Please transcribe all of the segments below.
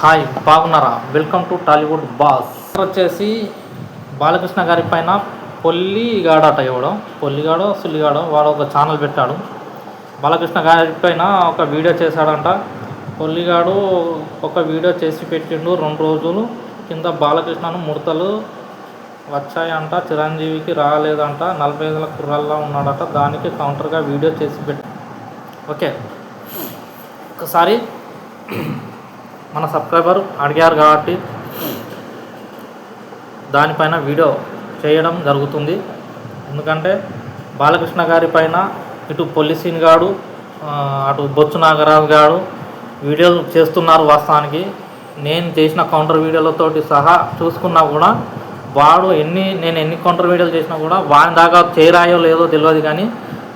Hi బాగున్నారా? Welcome to Tollywood boss. వచ్చేసి బాలకృష్ణ గారి పైన పొల్లిగాడట ఇవ్వడం పొల్లిగాడో సుల్లిగాడో వాడు ఒక ఛానల్ పెట్టాడు. బాలకృష్ణ గారి పైన ఒక వీడియో చేశాడంట. పొల్లిగాడు ఒక వీడియో చేసి పెట్టిండు. రెండు రోజులు కింద బాలకృష్ణను ముడతలు వచ్చాయంట. చిరంజీవికి రాలేదంట. నలభై ఐదుల కుర్రల్లో ఉన్నాడట. దానికి కౌంటర్గా వీడియో చేసి పెట్టి ఓకే. ఒకసారి మన సబ్స్క్రైబర్ అడిగారు కాబట్టి దానిపైన వీడియో చేయడం జరుగుతుంది. ఎందుకంటే బాలకృష్ణ గారి పైన ఇటు పొల్లిసీన్ గాడు అటు బొచ్చు నాగరాజు గాడు వీడియోలు చేస్తున్నారు వాస్తవానికి. నేను చేసిన కౌంటర్ వీడియోలతోటి సహా చూసుకున్నా కూడా వాడు ఎన్ని నేను ఎన్ని కౌంటర్ వీడియోలు చేసినా కూడా వాని దాకా చేరాయో లేదో తెలియదు కానీ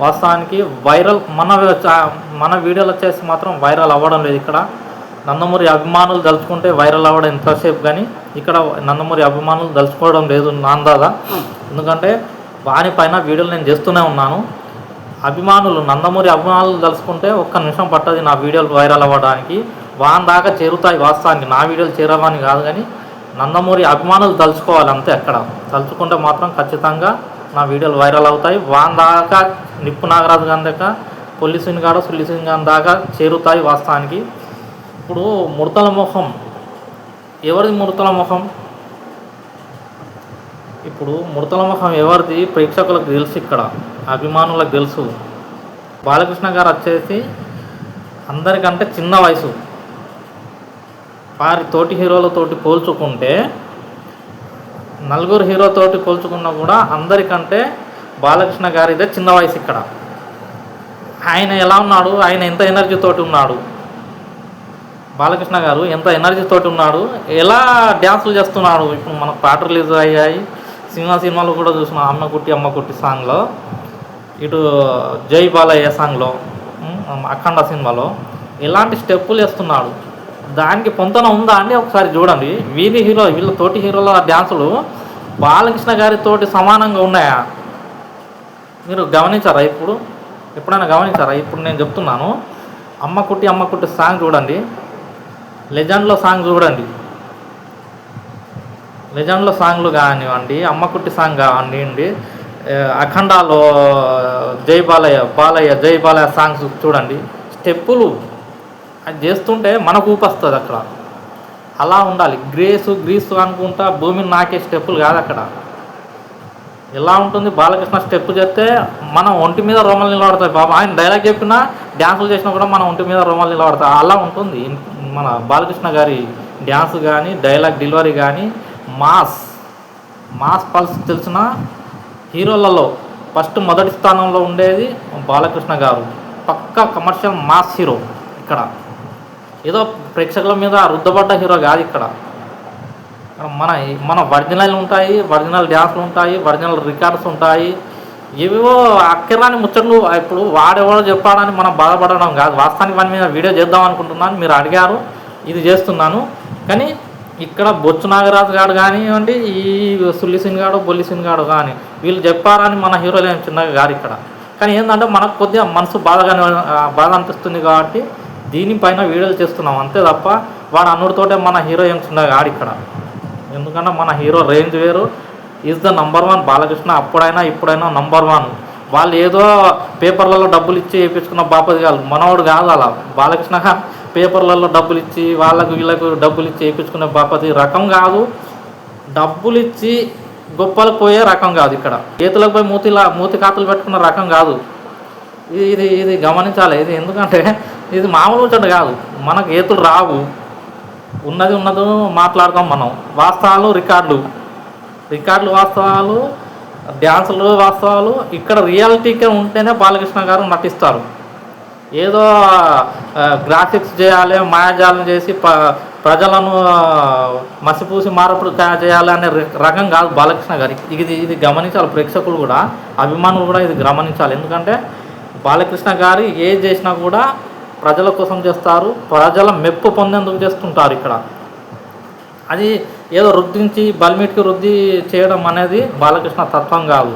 వాస్తవానికి వైరల్ మన మన వీడియోలు వచ్చేసి మాత్రం వైరల్ అవ్వడం లేదు ఇక్కడ. నందమూరి అభిమానులు దలుచుకుంటే వైరల్ అవ్వడం ఎంతసేపు కానీ ఇక్కడ నందమూరి అభిమానులు దలుచుకోవడం లేదు నా ఎందుకంటే వాని పైన వీడియోలు నేను చేస్తూనే ఉన్నాను. అభిమానులు నందమూరి అభిమానులు తలుచుకుంటే ఒక్క నిమిషం పట్టది నా వీడియోలు వైరల్ అవ్వడానికి. వాని దాకా చేరుతాయి వాస్తవానికి నా వీడియోలు చేరవని కాదు కానీ నందమూరి అభిమానులు తలుచుకోవాలి అంతే అక్కడ. తలుచుకుంటే మాత్రం ఖచ్చితంగా నా వీడియోలు వైరల్ అవుతాయి. వాన్ దాకా నిప్పు నాగరాజు గారి దాకా పొల్లిసిన్ గాడు సుల్లిసిన్ గారి దాకా చేరుతాయి వాస్తవానికి. ఇప్పుడు ముడతల ముఖం ఎవరిది ముడతల ముఖం ఇప్పుడు ముడతల ముఖం ఎవరిది? ప్రేక్షకులకు తెలుసు ఇక్కడ. అభిమానులకు తెలుసు. బాలకృష్ణ గారు వచ్చేసి అందరికంటే చిన్న వయసు. వారి తోటి హీరోలతోటి పోల్చుకుంటే నలుగురు హీరోతోటి పోల్చుకున్నా కూడా అందరికంటే బాలకృష్ణ గారిదే చిన్న వయసు ఇక్కడ. ఆయన ఎలా ఉన్నాడు? ఆయన ఎంత ఎనర్జీ తోటి ఉన్నాడు? బాలకృష్ణ గారు ఎంత ఎనర్జీ తోటి ఉన్నాడు ఎలా డ్యాన్సులు చేస్తున్నాడు. ఇప్పుడు మనకు పాట రిలీజ్ అయ్యాయి. సినిమా సినిమాలు కూడా చూసిన అమ్మ కుట్టి అమ్మ కుట్టి సాంగ్లో ఇటు జై బాలయ్య సాంగ్లో అఖండ సినిమాలో. ఎలాంటి స్టెప్పులు వేస్తున్నాడు? దానికి పొంతన ఉందా అని ఒకసారి చూడండి. వీరి హీరో వీళ్ళ తోటి హీరోల డ్యాన్సులు బాలకృష్ణ గారి తోటి సమానంగా ఉన్నాయా? మీరు గమనించారా ఇప్పుడు? ఎప్పుడైనా గమనించారా? ఇప్పుడు నేను చెప్తున్నాను. అమ్మ కుట్టి అమ్మ కుట్టి సాంగ్ చూడండి. లెజెండ్లో సాంగ్ చూడండి. లెజెండ్లో సాంగ్లు కానివ్వండి అమ్మకుట్టి సాంగ్ కానివ్వండి అఖండాలో జై బాలయ్య బాలయ్య జై బాలయ్య సాంగ్స్ చూడండి. స్టెప్పులు అది చేస్తుంటే మనకు ఊపొస్తుంది అక్కడ. అలా ఉండాలి. గ్రేసు గ్రీసు అనుకుంటా భూమిని నాకే స్టెప్పులు కాదు అక్కడ. ఎలా ఉంటుంది? బాలకృష్ణ స్టెప్ చేస్తే మనం ఒంటి మీద రోమలు నిలబడతాయి. బాబా ఆయన డైలాగ్ చెప్పినా డ్యాన్సులు చేసినా కూడా మన ఒంటి మీద రోమలు నిలబడతా. అలా ఉంటుంది. మన బాలకృష్ణ గారి డ్యాన్స్ కానీ డైలాగ్ డెలివరీ కానీ మాస్ మాస్ పల్స్ తెలిసిన హీరోలలో ఫస్ట్ మొదటి స్థానంలో ఉండేది బాలకృష్ణ గారు. పక్కా కమర్షియల్ మాస్ హీరో ఇక్కడ. ఏదో ప్రేక్షకుల మీద రుద్దబడ్డ హీరో కాదు ఇక్కడ. మన మన ఒరిజినల్ ఉంటాయి ఒరిజినల్ డ్యాన్స్లు ఉంటాయి ఒరిజినల్ రికార్డ్స్ ఉంటాయి. ఏవేవో అక్కరాని ముచ్చట్లు ఇప్పుడు వాడెవడో చెప్పాడని మనం బాధపడడం కాదు. వాస్తవానికి వాని మీద వీడియో చేద్దాం అనుకుంటున్నాను. మీరు అడిగారు ఇది చేస్తున్నాను. కానీ ఇక్కడ బొచ్చు నాగరాజు గారు కానివ్వండి ఈ సుల్లిసిన్ గాడు బొల్లిసిన్ గాడు కానీ వీళ్ళు చెప్పారని మన హీరోలు ఏం చిన్నగా గారు ఇక్కడ. కానీ ఏంటంటే మనకు కొద్దిగా మనసు బాధగానే బాధ అనిపిస్తుంది కాబట్టి దీనిపైన వీడియోలు చేస్తున్నాం. అంతే తప్ప వాడు అన్నుడితోటే మన హీరో ఏం చిన్నగా గాడు ఇక్కడ. ఎందుకంటే మన హీరో రేంజ్ వేరు is the number one Balakrishna అప్పుడైనా ఇప్పుడైనా నంబర్ వన్ వాళ్ళు ఏదో పేపర్లలో డబ్బులు ఇచ్చి వేయించుకున్న బాపది కాదు మనవాడు కాదు అలా. బాలకృష్ణ పేపర్లలో డబ్బులు ఇచ్చి వాళ్ళకు వీళ్ళకు డబ్బులు ఇచ్చి వేయించుకునే బాపతి రకం కాదు. డబ్బులు ఇచ్చి గొప్పలకు పోయే రకం కాదు ఇక్కడ. చేతులకు పోయి మూతిలా మూతి ఖాతాలు పెట్టుకున్న రకం కాదు. ఇది ఇది ఇది గమనించాలి. ఇది ఎందుకంటే ఇది మామూలు ముచ్చట కాదు. మనకు ఏతులు రావు. ఉన్నది ఉన్నది మాట్లాడతాం మనం. వాస్తవాలు రికార్డులు రికార్డులు వాస్తవాలు డ్యాన్సులు వాస్తవాలు ఇక్కడ రియాలిటీగా ఉంటేనే బాలకృష్ణ గారు నటిస్తారు. ఏదో గ్రాఫిక్స్ చేయాలి మాయాజాలం చేసి ప ప్రజలను మసిపూసి మారపుడు తయారు చేయాలి అనే రకం కాదు బాలకృష్ణ గారి. ఇది ఇది గమనించాలి ప్రేక్షకులు కూడా అభిమానులు కూడా ఇది గమనించాలి. ఎందుకంటే బాలకృష్ణ గారు ఏది చేసినా కూడా ప్రజల కోసం చేస్తారు ప్రజల మెప్పు పొందేందుకు చేస్తుంటారు ఇక్కడ. అది ఏదో రుద్దించి బల్మిట్కి రుద్ది చేయడం అనేది బాలకృష్ణ తత్వం కాదు.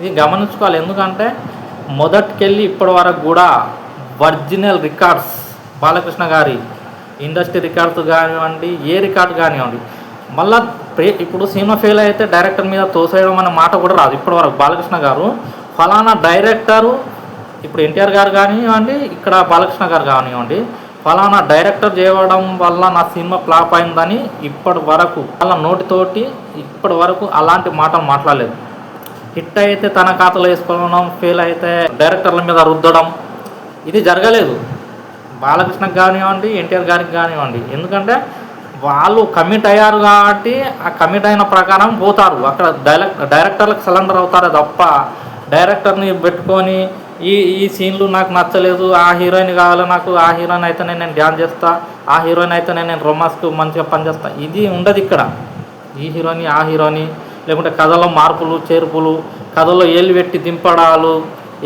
ఇది గమనించుకోవాలి. ఎందుకంటే మొదటికెళ్ళి ఇప్పటి వరకు కూడా ఒరిజినల్ రికార్డ్స్ బాలకృష్ణ గారి ఇండస్ట్రీ రికార్డ్స్ కానివ్వండి ఏ రికార్డు కానివ్వండి మళ్ళా ప్రే- ఇప్పుడు సినిమా ఫెయిల్ అయితే డైరెక్టర్ మీద తోసేయడం అనే మాట కూడా రాదు ఇప్పటి వరకు బాలకృష్ణ గారు. ఫలానా డైరెక్టరు ఇప్పుడు ఎన్టీఆర్ గారు కానివ్వండి ఇక్కడ బాలకృష్ణ గారు కానివ్వండి ఫలానా డైరెక్టర్ చేయడం వల్ల నా సినిమా ఫ్లాప్ అయిందని ఇప్పటి వరకు వాళ్ళ నోటితోటి ఇప్పటి వరకు అలాంటి మాటలు మాట్లాడలేదు. హిట్ అయితే తన ఖాతాలో వేసుకోవడం ఫెయిల్ అయితే డైరెక్టర్ల మీద రుద్దడం ఇది జరగలేదు. బాలకృష్ణకి కానివ్వండి ఎన్టీఆర్ గారికి కానివ్వండి. ఎందుకంటే వాళ్ళు కమిట్ అయ్యారు కాబట్టి ఆ కమిట్ అయిన ప్రకారం పోతారు. అక్కడ డైరెక్ట్ డైరెక్టర్లకు సరెండర్ అవుతారు తప్ప డైరెక్టర్ని పెట్టుకొని ఈ ఈ సీన్లు నాకు నచ్చలేదు. ఆ హీరోయిన్ కావాలి నాకు? ఆ హీరోయిన్ అయితేనే నేను డ్యాన్స్ చేస్తా. ఆ హీరోయిన్ అయితేనే నేను రొమాన్స్కు మంచిగా పనిచేస్తా. ఇది ఉండదు ఇక్కడ. ఈ హీరోని ఆ హీరోని లేకుంటే కథలో మార్పులు చేర్పులు కథలో ఏళ్ళు పెట్టి దింపడాలు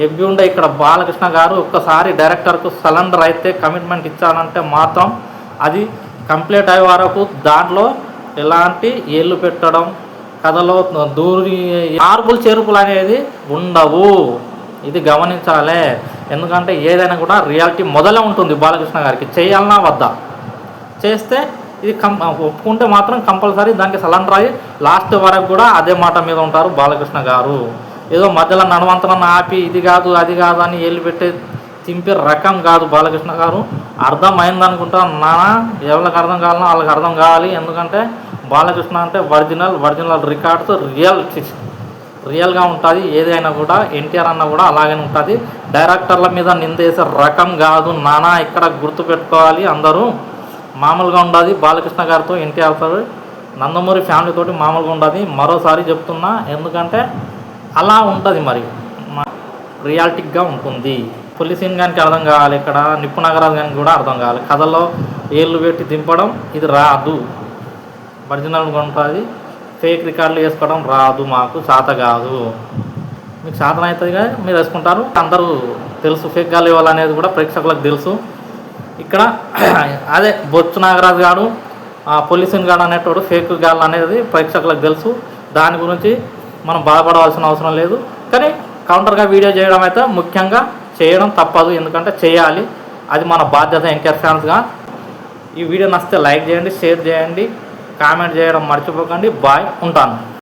ఎవ్వి ఉండే ఇక్కడ. బాలకృష్ణ గారు ఒక్కసారి డైరెక్టర్కు సలెండర్ అయితే కమిట్మెంట్ ఇచ్చానంటే మాత్రం అది కంప్లీట్ అయ్యే వరకు దాంట్లో ఎలాంటి ఏళ్ళు పెట్టడం కథలో దూరి మార్పులు చేర్పులు అనేది ఉండవు. ఇది గమనించాలి. ఎందుకంటే ఏదైనా కూడా రియాలిటీ మొదలే ఉంటుంది బాలకృష్ణ గారికి. చేయాలన్నా వద్దా. చేస్తే ఇది కం ఒప్పుకుంటే మాత్రం కంపల్సరీ దానికి సలన్ రాయి లాస్ట్ వరకు కూడా అదే మాట మీద ఉంటారు బాలకృష్ణ గారు. ఏదో మధ్యలో నడవంతరం ఆపి ఇది కాదు అది కాదు అని వెళ్ళి పెట్టే తింపే రకం కాదు బాలకృష్ణ గారు. అర్థమైంది అనుకుంటా నానా ఎవరికి అర్థం కావాలన్నా వాళ్ళకి అర్థం కావాలి. ఎందుకంటే బాలకృష్ణ అంటే ఒరిజినల్ ఒరిజినల్ రికార్డ్స్ రియల్ రియల్గా ఉంటుంది ఏదైనా కూడా ఎన్టీఆర్ అన్న కూడా అలాగే ఉంటుంది. డైరెక్టర్ల మీద నిందేసే రకం కాదు. నానా ఇక్కడ గుర్తుపెట్టుకోవాలి అందరూ మామూలుగా ఉండదు బాలకృష్ణ గారితో ఎన్టీఆర్ సార్. నందమూరి ఫ్యామిలీతోటి మామూలుగా ఉండదు. మరోసారి చెప్తున్నా ఎందుకంటే అలా ఉంటుంది మరి. రియాలిటిక్గా ఉంటుంది. పులిసీన్ గానికి అర్థం కావాలి ఇక్కడ? నిప్పు నగరాజు గానికి కూడా అర్థం కావాలి. కథలో ఏళ్ళు పెట్టి దింపడం ఇది రాదు. ఒరిజినల్గా ఉంటుంది. ఫేక్ రికార్డులు వేసుకోవడం రాదు మాకు సాత కాదు. మీకు సాధన అవుతుంది కానీ మీరు వేసుకుంటారు. అందరూ తెలుసు ఫేక్ గాలి అనేది కూడా ప్రేక్షకులకు తెలుసు. ఇక్కడ అదే బొచ్చు నాగరాజు గారు పొల్యూషన్ గాడు అనేటోడు ఫేక్ గాల్ అనేది ప్రేక్షకులకు తెలుసు. దాని గురించి మనం బాధపడవలసిన అవసరం లేదు. కానీ కౌంటర్గా వీడియో చేయడం అయితే ముఖ్యంగా చేయడం తప్పదు. ఎందుకంటే చేయాలి. అది మన బాధ్యత ఎంకర్ ఫ్యాన్స్గా. ఈ వీడియో నచ్చితే లైక్ చేయండి షేర్ చేయండి. కామెంట్ చేయడం మర్చిపోకండి. బాయ్ ఉంటాను.